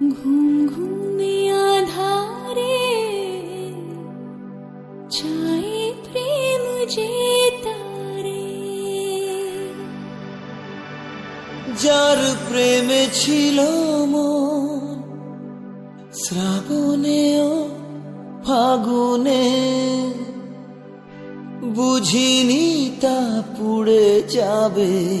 ঘুম ঘুমে চাই প্রেম যে তারে। যার প্রেমে ছিল শ্রাবণেও ফাগুনে। বুঝিনি তা পুড়ে যাবে।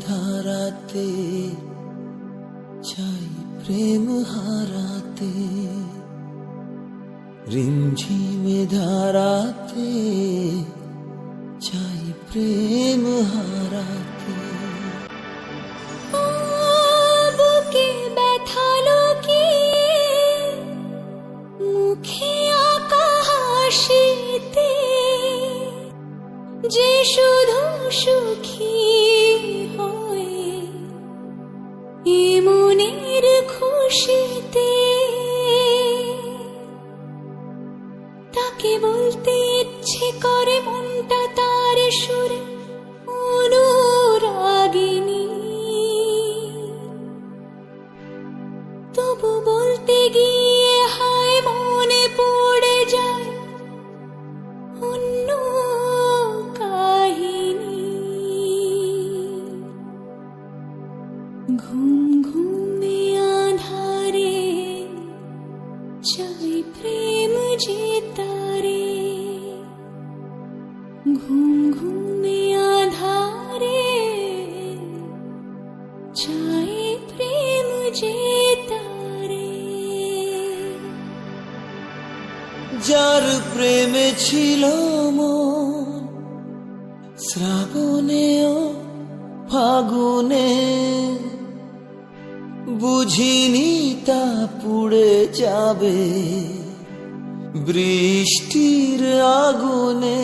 ধারাতে চাই প্রেম হারাতে। রিমঝিমে ধারাতে চাই প্রেম হারাতে। যে শুধু সুখী ইচ্ছে করে মনটা তার সুরে অনুরাগিনী। তবু বলতে গিয়ে হায় মনে ঘুম ঘুমে চাই প্রেম যে তারে। যার প্রেমে ছিল মন, শ্রাবণেও ফাগুনে, বুঝিনি তা পুড়ে যাবে। বৃষ্টির আগুনে